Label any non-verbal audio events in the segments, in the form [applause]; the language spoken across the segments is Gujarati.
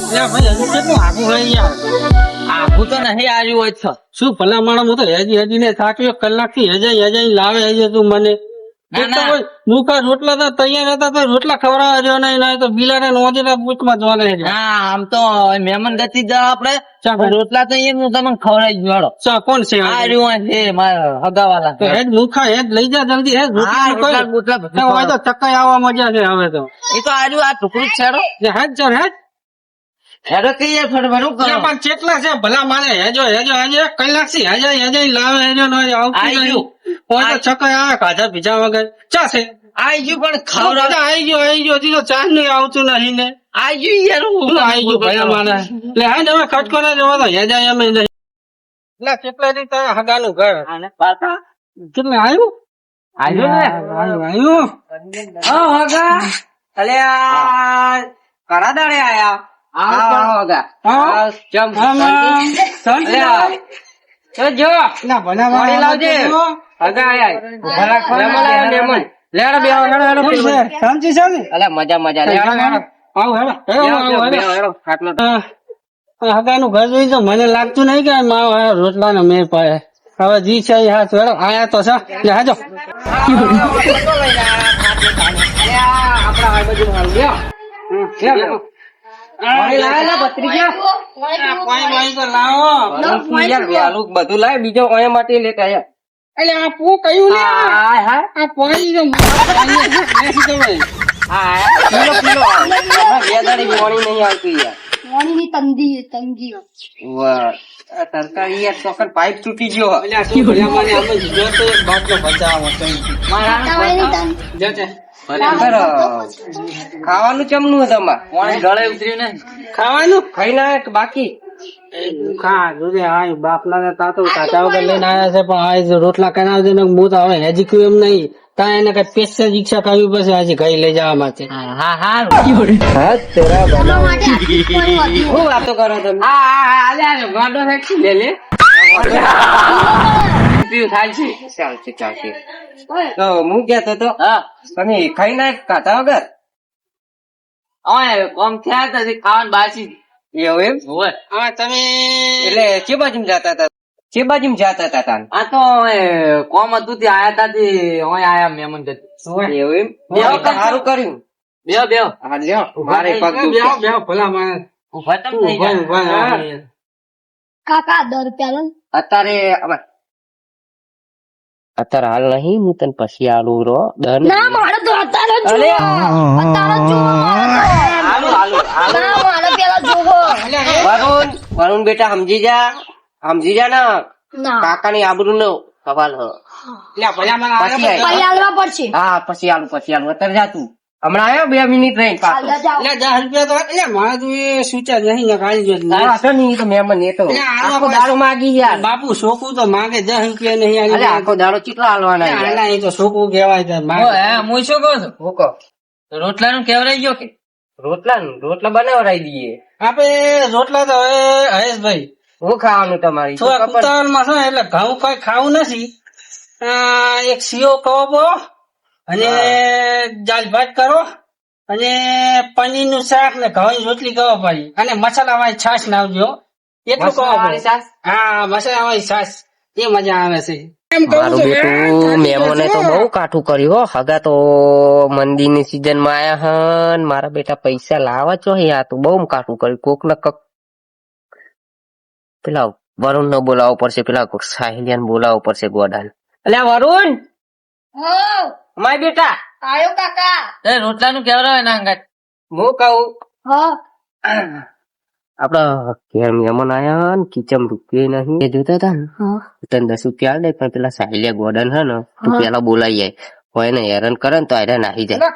ભાઈ હજી કેટલું આગું હોય યાર? આખું તો નહીં આવ્યું હોય છે શું ભલા માણસ હું તો હેજી હેજી ને થાક્યો કલાકથી હેજાઈ હેજાઈ લાવે હેજે તું મને. ના, એક તો ના. કોઈ મુખા રોટલા તો તૈયાર હતા તો રોટલા ખવડાવવા જો નહીં નહીં તો બિલાને નોંધેલા પૂછમાં જોવા નહીં હા આમ તો મહેમાન ગતિ જ આપડે ચા રોટલા તો અહીંયા તમને ખવડાવી જોડો ચા કોણ છે? આ રહ્યું છે મારા હગાવાલા. તો મુખા લઈ જા જલ્દી હેડ રોટલા રોટલા તો ચકાઈ આવવા મજા છે હવે તો. એ તો આ રહ્યું આ ટુકડું છેડો જે હેડ ચાલ હેડ. હેડો કહીએ ફટફટ કરો. પણ કેટલા છે? ભલા મારે હેજો હેજો હેજો કલાકથી હેજાઈ હેજાઈ લાવે હેજો નો આવતું ગયું. હોય તો આવે કાઢા બીજા વગર. ચા છે? આઈ ગયું પણ ખવડાવ આઈ ગયો આઈ ગયો હજી તો ચા નહીં આવતું નહીં ને. આઈ ગયું યાર હું આઈ ગયું ભલા મારે? લે હા તમે ખટકો ના જવા તો હેજા એમ નહીં. એટલે કેટલા દી તારા હગાનું ઘર? અને પાછા. કેટલે આવ્યું આવ્યું ને? આવ્યું આવ્યું હા હગા. અલે આ કરા દાડે આયા. હગા ને મજા ઘર જોઈ તો મને લાગતું નહીં કે મારા રોટલા નો મેર પાડે. હવે જી છે આયા તો છે. હાજો. આપડા બધું લાવે બીજો ઓય માટે લેતા આયા. એટલે આ પો કયું ને હા હા. આ પીલો પીલો. બે દાડી નહીં આવતી યાર. પાણીની તંગી તંગી. વાહ. આ સરકારી યાર ચોકન પાઇપ તૂટી ગયો. એટલે આ શું માને આમ જો તો એક બાટલો બચાવો ખાવાનું ચમનું હતું તમારે પાણી ગળે ઉતર્યું ને? ખાવાનું? ખાઈ ના બાકી. ખા જોજે આ બાપના ને તા કાચા વગર લઈને આવ્યા છે પણ આ રોટલા કરાવજે ને હું તો હવે હેજી કયું એમ નહીં. તા એને કઈ પેસ્ટ રિક્ષા કરવી પડશે આજે ઘઈ લઈ જવા માટે. હા હા હા તેરા વાતો કરો તમે? હા હા હા લે લે. ફેંકી લે લે પીવું થાય છે. ચાલશે ચાલશે તો હું કહેતો તો તમે ખાઈ ના ખાતા વગર? ઓય કોમ થયા તો ખાવાનું બાસી એવું એમ? હોય હા તમે એટલે કે બાજુ જતા હતા? જે બાજુ જતા હતા તાન? આ તો કોમ હતું તે આયા તા તે ઓય આયા મહેમાન એવું એમ? બે સારું કર્યું. બે બે. હા લ્યો. મારે પગ બેહો, બેહો, ભલા માણસ. ઊભા તમ થઈ ગયા કાકા દર અત્યારે. અત્યારે હાલ નહીં હું તને પછી આલું રો દન ના મારે તો અત્યારે જ અરે. અત્યારે જ હાલું હાલું ના મારે પેલા જોવો વરુણ વરુણ બેટા સમજી જા સમજી જા ને ના કાકાની આબરૂ નો સવાલ હ લે, ભલા માણસ, આ પછી પછી પડશે હા પછી આલું પછી આલું અત્યારે જા તું હમણાં આવ્યો બે મિનિટ રહી પાછો. હાલવા દસ રૂપિયા તો એટલે મારે તો એ સૂચા નહીં ને જો હતો ને તો મહેમાન એ તો. આખો દાડો માગી યાર. બાપુ છોકરું તો માંગે દસ રૂપિયા નહીં આલી. આખો દાડો ચીટલા હાલવાના યાર. એ તો છોકરું કહેવાય હું શું કહું છું? હું કહું? રોટલા નું કેવરાઈ ગયો કે? રોટલા નું રોટલા બનાવરાઈ દઈએ. આપડે રોટલા તો હવે હરેશભાઈ. હું ખાવાનું તમારી? થોડા ઉતાવળમાં છે એટલે ઘઉં કઈ ખાવું નથી. આ, એક સીઓ કવો અને જાલભાત કરો અને પનીરનું શાક ને ઘઉં રોટલી કહો પાડી અને મસાલા વાળી છાશ નાવજો એટલું કહો હા મસાલા વાળી છાશ. એ મજા આવે છે. મારું બેટું મેમોને તો બહુ કાઠું કર્યું હો. હગા તો મંદિરની સીઝનમાં આયા હન. મારા બેટા પૈસા લાવા છો આ તો. બહુ કાઠું કર્યું. કોક ને કોક પેલા વરુણ ને બોલાવવો પડશે પેલા કોક સાહિલિયાને બોલાવવો પડશે ગોડાન. અલ્યા વરુણ? માય બેટા. આયો કાકા. એ રોટલા નું કેવરાય ના અંગાત. હું કહું? હો. આપડા ઘેર મહેમાન આયા ને કિચમ રૂપિયા નહીં. એ જોતા હતા ને? હા. તને દસ રૂપિયા આલે પણ પેલા સાહિલિયા ગોડન હે ને તું પેલા બોલાઈ જાય. હોય ને હેરાન કરે ને તો આયરા નાહી જાય.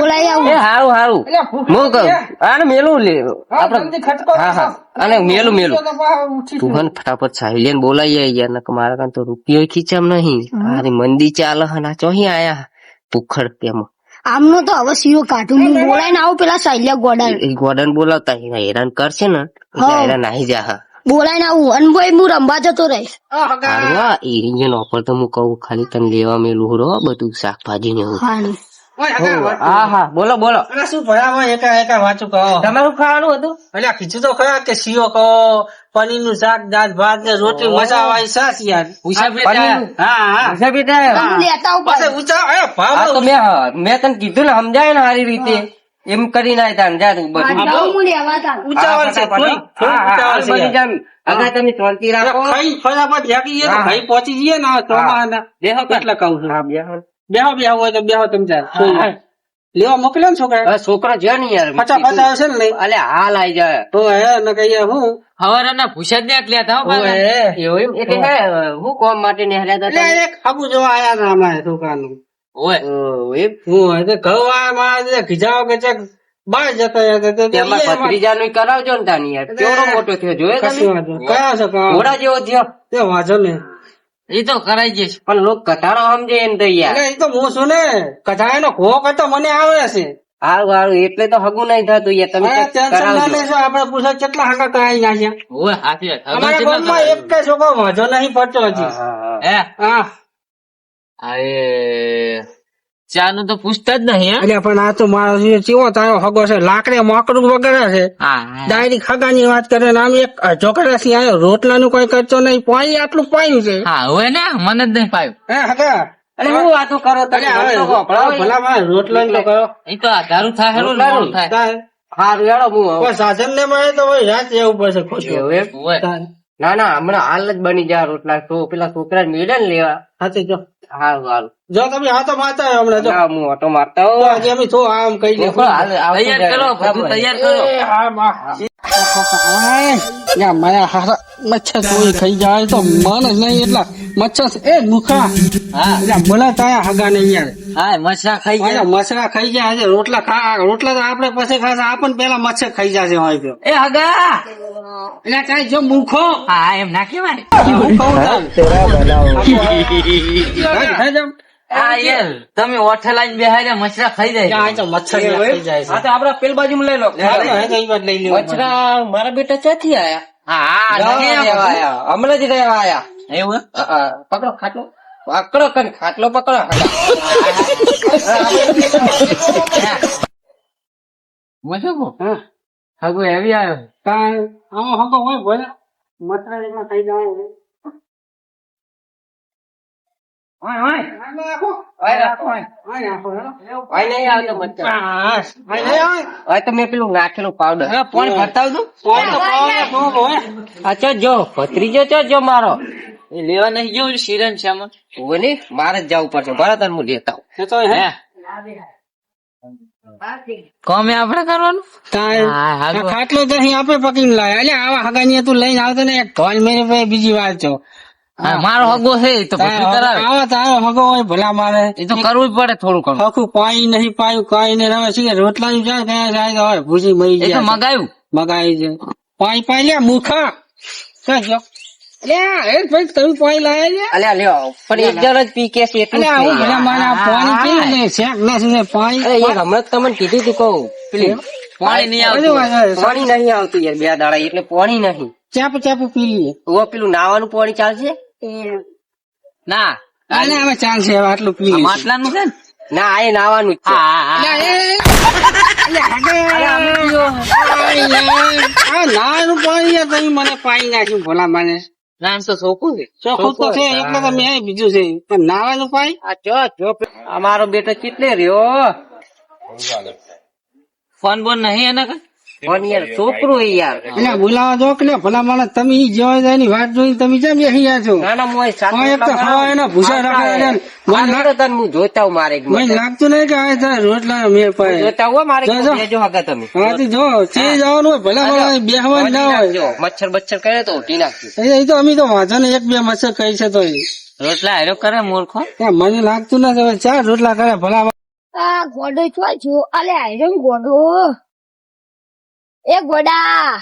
બોલાઈ આવું. એ હારું હારું. હું કહું? આને મેલું લે. હા, ખટકો હા હા. અને મેલું મેલું. તો પાછા ઉઠી તું હન ને ફટાફટ સાહિલિયન બોલાઈ જાય યાર નકર મારા કાન તો રૂપિયો ખીચમ નહીં. મારી મંદી ચાલે હે ના ચોહી આયા ભૂખડ તેમાં આમનો તો હવે સીઓ કાઢું હું બોલાઈને આવું પેલા સાયલિયા ગોડન એ ગોડન બોલાવતા એને હેરાન કરશે ને એટલે હા. હેરાન નાહી જા હા બોલાઈને આવું અને ભાઈ હું રમવા જતો રહીશ. હારું હા એ ઇન્જન ઓફર તો હું કહું ખાલી તને લેવા મેલું હો બધું શાકભાજી ને એવું. હા હા બોલો બોલો. અલા, શું ભયા એકા એકા વાંચું કહો. તમારું ખાવાનું હતું? એટલે કીધું તો ખરા કે સીઓ કહો પનીરનું શાક દાળ ભાત ને રોટલી મજા આવે સાસ યાર. પનીરનું. હા હા. ઉષા બેટા. લેતા ઊંચા ભાવ તો મે મે તને કીધું ને સમજાય ને સારી રીતે. એમ કરી ના તાન જા તું બધું તા ઉંચાવળ છે કોઈ થોડી છે યાર. અગર તમે શાંતિ રાખો. ખાઈ ફટાફટ જઈએ તો. ખાઈ પહોંચી જઈએ ને તો દેહો કર. એટલે કહું છું. હા બેહો. બેહો બેહો હોય તો બેહો તમે ચાર લેવા મોકલ્યો ને છોકરા છોકરો છે ને યાર ફટાફટ આવશે ને નહીં? અલે હાલ આઈ જાય તો હે ને કહીએ હું. હવારના ભૂસા જ નહીં લેતા હો એવું એમ? એટલે હું કોમ માટે નિહાળ્યા હતા એટલે એક ખાબુ જોવા આયા હતા અમારે છોકરાનું ઓય. ઓય હું એટલે આ મારા ખીજાવ કે ચક બાર જતા હતા એ ભત્રીજાનું ય કરાવજો ને તાની યાર. કેવડો મોટો થયો જોયો તમે? કયા છો કયા? ઘોડા જેવો થયો. તે વાંધો નહીં. એ તો કરાઈ જઈશ પણ લોક કથારો સમજે એમ તો યાર. એ તો હું છું ને કચાયનો ખોખ કરતો મને આવે છે. હારું હારું એટલે તો હગું નહીં થતું યાર. તમે ટેન્શન ના લેશો આપણે પૂછો કેટલા હાકા કરાવી નાખ્યા ઓય હાથી અમારા ગામમાં એક કઈ છોકરો વાંધો નહીં પડતો હજી. હા, હા. હે. હા? અરે ચા નું તો પૂછતા જ નહીં હે? એટલે પણ આ તો મારો ચીવો તારો હગો છે લાકડે મોકડું વગેરે છે. હા ડાયરેક્ટ હગાની વાત કરે ને આમ એક ચોકડાથી આવ્યો રોટલાનું કોઈ કરતો નહીં પાણી આટલું પાયું છે. હા હવે ને મને જ નહીં પાયું. હે હગા. અરે હું વાતો કરો તમે? અરે હવે મને તો ભભરાવો યાર. ભલા રોટલા તો કરો. એ તો આધારું થાય હેરું થાય. તાર હારું હું હવે. ને મળે તો રાત જવું પડશે તાર. ના ના હમણાં હાલ જ બની જાય રોટલા. તો પેલા છોકરા મેળે ને લેવા. હાથે જો. હારું હારું જો તમે હાથો મારતા હોય હમણાં જો. ના હું ઓટો મારતા હો આજે અમે થો આમ કહી દે. હાલ તૈયાર કરો બધું તૈયાર કરો. હા બા. હાય. યા મારા હારા મચ્છર કોઈ ખાઈ જાય તો મન જ નહીં એટલા. મચ્છર છે. એ મુખા હા. એટલે બોલા તાયા હગા નહીં યાર. હા મસરા ખાઈ ગયા. મચ્છરા ખાઈ જાય આજે રોટલા ખા રોટલા તો આપણે પછી ખાસ આપણને પેલા મચ્છર ખાઈ જશે હોય તો. એ હગા! એટલે કાંઈ જો મુખો? હા એમ ના કહેવાય. મુખો ઉતાર. હા યાર તમે ઓઠે લાઈન બેહાડ્યા મસરા ખાઈ જાય. તો મચ્છર ખાઈ જાય હા તો આપડે પેલ બાજુ લઈ લો. લઈ લેવું. મચ્છરા મારા બેટા ક્યાંથી આયા? હમણાં જ રહેવા આયા. એવું પકડો ખાટલો. પકડો કઈ ખાટલો પકડો. હા. હગો એવી આવ્યો. કાંઈ આવો હગો હોય ભલે. મચ્છર ખાઈ જાય જો ભત્રીજો ચો જો મારો. લેવા નહીં ગયો શિરણ ઊભો મારે જ જવું પડશે. ભરત હું લેતા. કોમે આપણે કરવાનું? ખાટલો તો અહીં આપે પકડીને લાય. અલ્યા આવા હગાની તું લઈને આવતો ને એક ઢોલ મેરે બીજી વાર છો. મારો હગો છે તો બધું કરાવે. આવા તારો હગો હોય ભલા મારે. એ તો કરવું જ પડે થોડું ઘણું. આખું પાણી નહીં પાયું કાઈ નહીં રમે છે રોટલા જાય ત્યાં જાય હોય ભૂસી મરી એ જાય મગાયું મગાઈ છે. પાઈ પાઈ લ્યા મુખા. જ. ને ના પાણી નહીં આવતું. યાર બે દાડા એટલે પાણી નહીં. ચાપ ચાપ પી લઈએ. પેલું નાવાનું પાણી ચાલશે? ના. આને હવે ચાન્સ હવે આટલું પી માટલાનું છે ને? ના આ એ નાવાનું જ છે. નાનું પાણી તમે મને પાણી નાખ્યું ભલા માને તો ચોખ્ખું છે. ચોખ્ખું તો છે એટલે તો મેં બીજું છે. પણ નાવાનું પાણી? આ ચો જો અમારો બેટો કેટલે રહ્યો. ફોન બોન નહીં એના કઈ પણ યાર છોકરું એ યાર. એટલે બોલાવા જો કે ભલા માણસ તમે ઈ જેવા જાય ની વાત જોઈને તમે કેમ બેસી છો? ના ના મોય સાથે એક તો ખાવા એના ભૂસા રાખે છે. લાગે તને હું જોતા હું મારે મને મચ્છર. લાગતું નહીં કે આ તારા રોટલા મેળ પાડે જોતા હો મારે જો, જો. હગા તમે. હા તો જો તે જવાનું હોય ભલા માણસ બેહવાનું ના હોય. મચ્છર બચ્છર કરે તો ઉઠી નાખજો. એ તો અમે તો વાંધો ને એક બે મચ્છર કહી છે તો રોટલા હેરો કરે મૂર્ખો? મને લાગતું નથી ચાર રોટલા કરે ભલા. આ ગોડો છો અલે આયરો ગોડો. એ ગોડા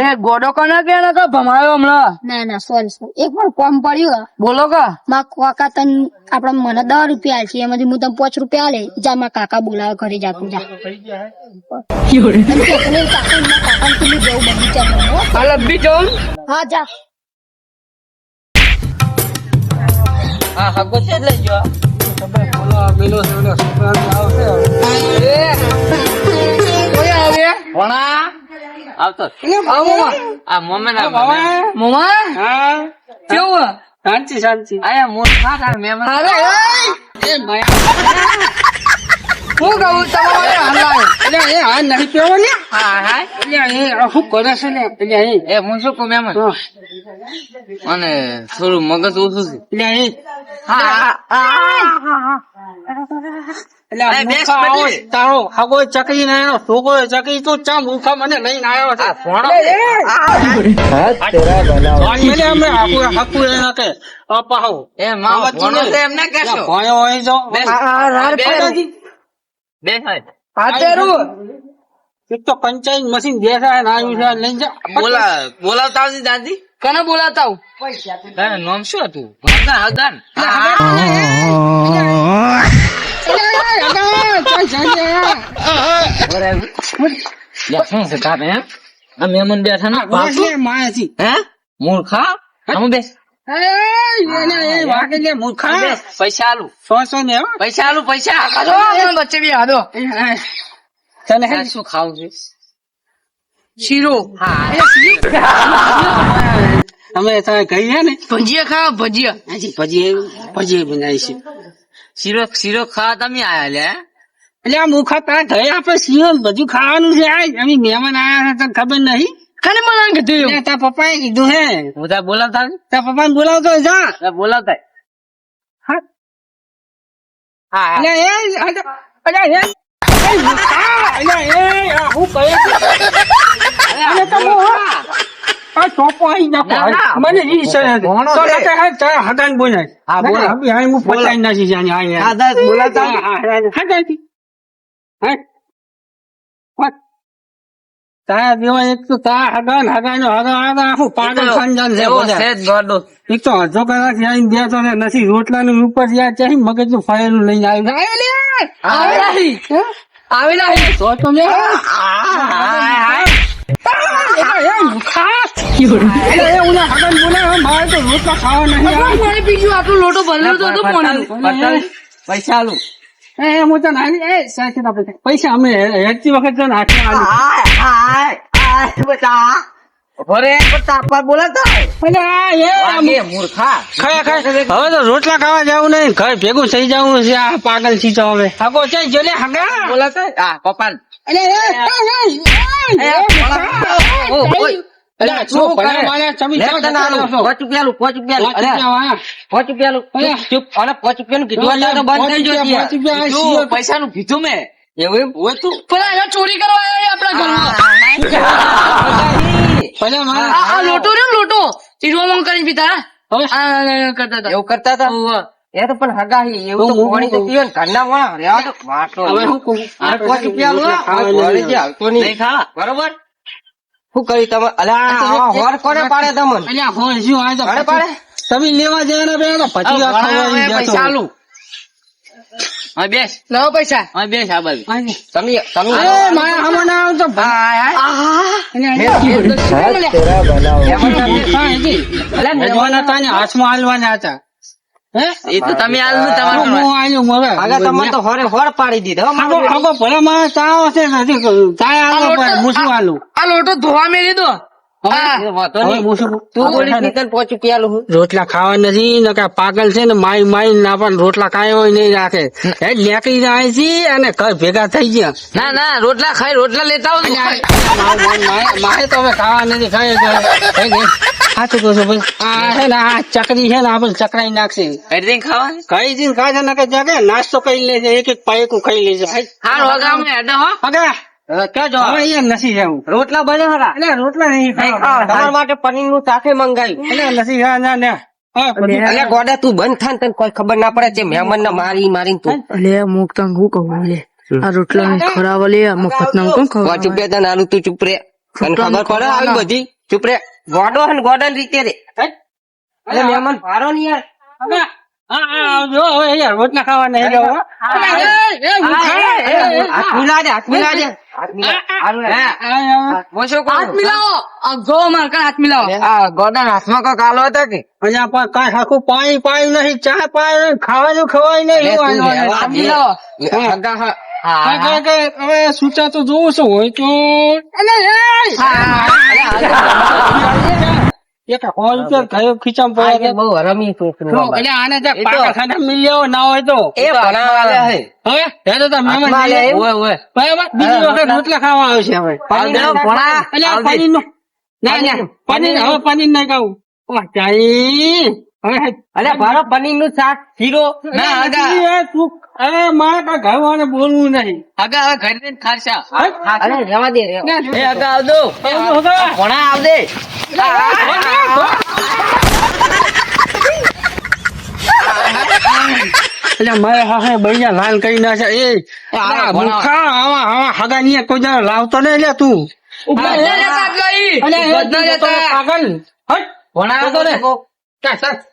એ ગોડો કોને કે કે ભમાયો હમણાં. ના ના સોરી સોરી. એક પણ કોમ પડ્યું બોલો કા. માં કાકા તન આપડા મને દસ રૂપિયા છે એમાંથી હું તને પાંચ રૂપિયા લે જા માં કાકા બોલાવે ઘરે જા તું જા. કાકા મારા જવું હો. જા. હા હગો છે જ લઈ ગયો આ પેલો છે ઓલો છોકરાનો આવશે ભણા આવતો આ મોમે. ના બાબા હા. કેવું? શાંતિ શાંતિ. આયા મોટ તાર મહેમાન. અરે એ માયા. હું કહું તમારે હલાય એટલે એ હા નહીં પીવો ને હા હા. એટલે એ શું કરે છે ને? એટલે એ એ હું શું કહું મહેમાન? અને થોડું મગજ ઓછું છે. એટલે એ હા હા. આ એ બદલી. તારો હગો ચકરી ના આવ્યો છોકરો ચકરી તો ચા મૂર્ખા મને લઈને આવ્યો છે? એના પંચાયત મશીન બેસા ને આવ્યું છે લઈ બોલા બોલાવતા દાદી. કને બોલાતા નામ શું હતું? હગન [laughs] હગન શું છે તારે એમ આ મહેમાન બેઠા ના પાછું માયાથી હે મૂર્ખા આમ બેસ પૈસા આલુ સો સો ને પૈસા આલુ પૈસા વચ્ચે બી હાદો તને તારે શું ખાવું છે શીરો અમે તમે કહીએ ને ભજીયા ખાવ ભજીયા. પછી પછી બનાવી છે શીરો શીરો ખાવા તમે આયા લે? એટલે આ મુખા તારા ઘરે આપણે શીરો બધું ખાવાનું છે આ અમે મહેમાન આયા હતા તને ખબર નહીં? ખાલી મને કીધું તા પપ્પાએ કીધું હે. હું તાર બોલાવતા. તારા પપ્પાને બોલાવતો હોય જા. બોલાવતા. હા. હા હા. એટલે એ અરે એ. એટલે એ આ હું કહે છે. અને તમે હા. આ ચોપો આઈ નાખો ના, ના. મને ઈ છે તો લખે હે તારા હગાન બોલાય હા, બોલો. હવે હાય હું પતાઈ નાખી આને. હા, હા, હા, હા, હા, ત્યાંથી. હા. વાત. તારા જેવા એક તો તારા હગાન હગાનો હગા હગા આખું પાગલ ખાનદાન છે બધા. છે ગોડો. એક તો અડધો કલાક આવીને બેઠો ને નથી રોટલાનું ઉપર ત્યાં મગજ મગજનું ફાયેલું લઈને આવી આવે લે! હે? તો તો આવે. પાણી પી ગયું આટલો લોટો ભરેલો. પૈસા અમે હેઠતી વખત તો રોટલા ખાવા જવું નહીં ઘર ભેગું થઈ જવું છે આ પાગલથી હવે હગો ચાલ જો લે હગા બોલાવતા પપ્પા અલે નું કીધું મેં? એવું હોય તું. પેલા ચોરી કરવા આવ્યા આપણા ઘરમાં. [laughs] લોટો રે લોટો. ચીરવામાં કરીને પીતા. કરતા હતા. એવું કરતા હતા? એ તો પણ હગાહી એવું તો પાણી તો પીવે ને ઘરના વાળા રેવા તો વાટો હવે હું કહું? આઠ રૂપિયા લો આ ઘરે જે આવતો નહીં બરોબર શું કરી તમે અલા હોર કોને પાડે તમને અલે હોર શું આ તો કોને પાડે તમે લેવા જવાના બે તો પછી આ ખાવા આવી જતો. પૈસા આલુ હા બેસ લો પૈસા હા બેસ આ બાજુ તમે તમે અરે મારા હમણાં ના આવતો હા, એજી. અલે મહેમાન હતા હાથમાં હાલવાના હતા એ તો તમે આલુ તમારું હું આલ્યું હવે. આગળ તમને તો હોરે હોર પાડી દીધો મારો આગો ભલે મારે તાવ નથી હું શું આલું? આ લોટો ધોવા મેળી દો રોટલા ખાવા નથી પાગલ છે ને માઈ માઈ ના પણ રોટલા કાંઈ હોય નહીં રાખે. એ નીકળી જાય છે અને ઘર ભેગા થઈ ગયા. ના ના રોટલા ખાઈ રોટલા લેતા હોય મારે- તો હવે ખાવા નથી ખાઈ સાચું કહું છું ભાઈ. આ છે ને આ ચકરી છે ને આપણે ચકરાઈ નાખશે. એડિંગ ખાવાની? કઈ દિન ખાશે ને કે નાસ્તો કરી લેજે એક એક પાયકું ખાઈ લેજે. હા હાર વગામ ને હો. ક્યાં જવા? અહીંયા નથી જવું. રોટલા બને ખરા? એટલે રોટલા નહીં તમારા માટે પનીરનું શાકે મંગાવ્યું એટલે નથી ખાવા ના ના. હા, ગોડા તું બંધ થાય તને કોઈ ખબર ના પડે છે મહેમાન ને મારી મારીને તું. અલે મુક તને હું કહું લે આ રોટલા ને ખરાબ લે મફત ના કોણ વા ચૂપ રે તને આલું તું ચૂપ રે. તને ખબર પડે આવી બધી? ચૂપ રે. ગોડો હે ને રીતે રે. અરે મહેમાન. ભારો ને યાર. જો હવે યાર રોટલા ખાવા નહીં જાવ હો. અલા, એ, એ, હું ખા. એ, એ, એ, હાથ મિલા દે હાથ મિલા દે. હાથ? હાથ મિલાવો. માર હાથ મિલાવો? આ ગોડા હાથમાં કાલો હતો કે? અહીંયા પણ કાંઈ આખું પાણી પાણી નહીં ચા પાયું ખાવાનું ખવાય નહીં લે, એવું તું આનું રહેવા આનું. દે. મિલાવો. લે, હગા હા. કાંઈ, કાંઈ, કાંઈ, હવે સૂચા તો જોવું છું હોય તો. પનીરનું શાક શીરો. ના અરે મારે કાંઈ ઘરવાળાને બોલવું નહીં આગા હવે ઘરે જઈને ખારશા અરે રેવા દે. એ હગા આવજો આવજો, હગા. આવજે એટલે મારે હા બૈયા લાલ કરી છે એ. મૂર્ખા, આવા આવા હગા ની કોઈ જણા લાવતો નહીં લે તું. પાગલ હટ ભણા તો રે. ચાલ, ચાલ. કાપું,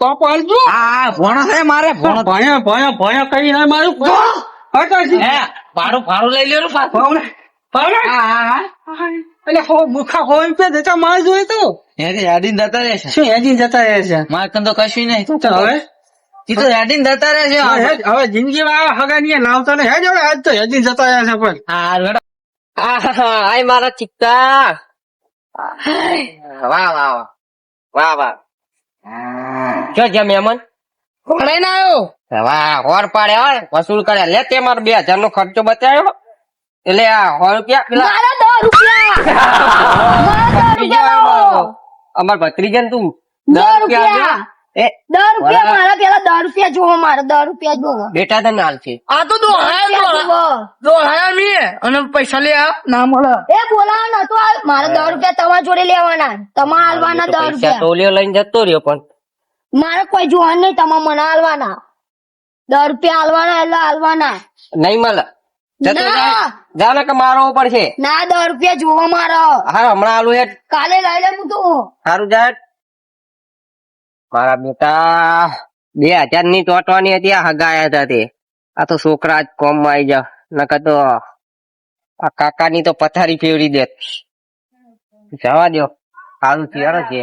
તો પાડજો. આ ભણો છે મારે ભણો. ભણ્યા ભણ્યા ભણ્યા કરી ના મારું. હટ ભાડું ભાડું લઈ લ્યો ને પાછું. એટલે હો મૂર્ખા હોય રૂપિયા માર જોઈએ તો. હેડી હેડીને જતા શું જતા રહે છે? મારે કન તો કશું નહીં. તો હવે? ઈ તો હેડીને જતા રહેશે હેજ, હવે જિંદગીમાં આવા હગા ની લાવતા ને હવે આજ તો હેજી જતા રહે છે પણ. હા રેડો. આય મારા ચિત્તા. વાહ વાહ વાહ. વાહ વાહ. જો છે મહેમાન? ભણાઈ ના આવ્યો વાહ હોર પાડે હોય વસૂલ કરે. લે તે મારો બે હજાર નો ખર્ચો બતાવ્યો એટલે આ સો રૂપિયા પેલા મારા દસ રૂપિયા. [laughs] અમાર ભત્રીજન તું. દસ રૂપિયા. દસ રૂપિયા મારા પેલા દસ રૂપિયા જોવો મારે દસ રૂપિયા જોવો. બેટા તને હાલ આ તો દોહાયા. દોહાયા મીએ. અને પૈસા લે આ ના મળે. એ બોલાવો નતો આ મારે દસ રૂપિયા તમારા જોડે લેવાના તમારે હાલવાના દસ રૂપિયા. ટોલીઓ લઈને જતો રહ્યો પણ. મારે કોઈ જોવાનું નહીં તમારે મને હાલવાના. દસ રૂપિયા હાલવાના એટલે હાલવાના. નહીં મળે. જતો ના. જા જા કે મારો પડશે. ના દસ રૂપિયા જોવો મારો. હા હમણાં આલુ હેઠ. કાલે લઈ લે હું તું સારું જાય મારા બેટા, બે હજારની ટોટવાની હતી, આ હગાયા હતા તે. આ તો છોકરા જ કોમમાં આવી જા નકર તો આ કાકા ની તો પથારી ફેવરી દે જવા દો સારું થયું છે.